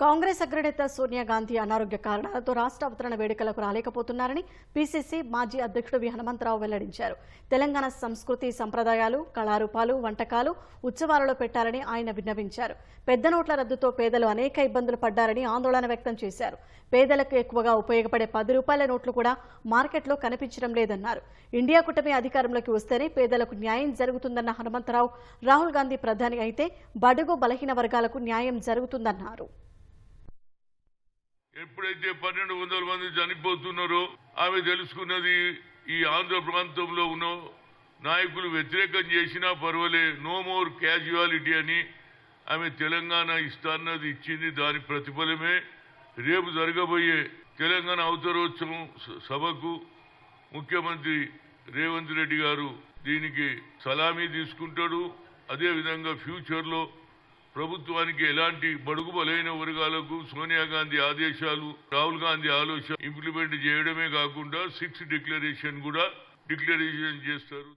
కాంగ్రెస్ అగ్రనేత సోనియా గాంధీ అనారోగ్య కారణాలతో రాష్ట్ర అవతరణ వేడుకలకు రాలేకపోతున్నారని పీసీసీ మాజీ అధ్యక్షుడు వి హనుమంతరావు వెల్లడించారు. తెలంగాణ సంస్కృతి సంప్రదాయాలు కళారూపాలు వంటకాలు ఉత్సవాలలో పెట్టాలని ఆయన విన్నవించారు. పెద్ద నోట్ల రద్దుతో పేదలు అనేక ఇబ్బందులు పడ్డారని ఆందోళన వ్యక్తం చేశారు. పేదలకు ఎక్కువగా ఉపయోగపడే పది రూపాయల నోట్లు కూడా మార్కెట్లో కనిపించడం లేదన్నారు. ఇండియా కూటమి అధికారంలోకి వస్తేనే పేదలకు న్యాయం జరుగుతుందన్న హనుమంతరావు రాహుల్ గాంధీ ప్రధాని అయితే బడుగు బలహీన వర్గాలకు న్యాయం జరుగుతుందన్నారు. ఎప్పుడైతే పన్నెండు వందల మంది చనిపోతున్నారో ఆమె తెలుసుకున్నది ఈ ఆంధ్ర ప్రాంతంలో ఉన్న నాయకులు వ్యతిరేకం చేసినా పర్వాలే నో మోర్ క్యాజువాలిటీ అని ఆమె తెలంగాణ ఇస్తాన్నది ఇచ్చింది. దాని ప్రతిఫలమే రేపు జరగబోయే తెలంగాణ అవతరోత్సవం స- సభకు ముఖ్యమంత్రి రేవంత్ రెడ్డి గారు దీనికి సలామీ తీసుకుంటాడు. అదేవిధంగా ఫ్యూచర్లో ప్రభుత్వానికి ఎలాంటి బడుగు బలైన వర్గాలకు సోనియా గాంధీ ఆదేశాలు రాహుల్ గాంధీ ఆలోచన ఇంప్లిమెంట్ చేయడమే కాకుండా సిక్స్ డిక్లరేషన్ కూడా డిక్లరేషన్ చేస్తారు.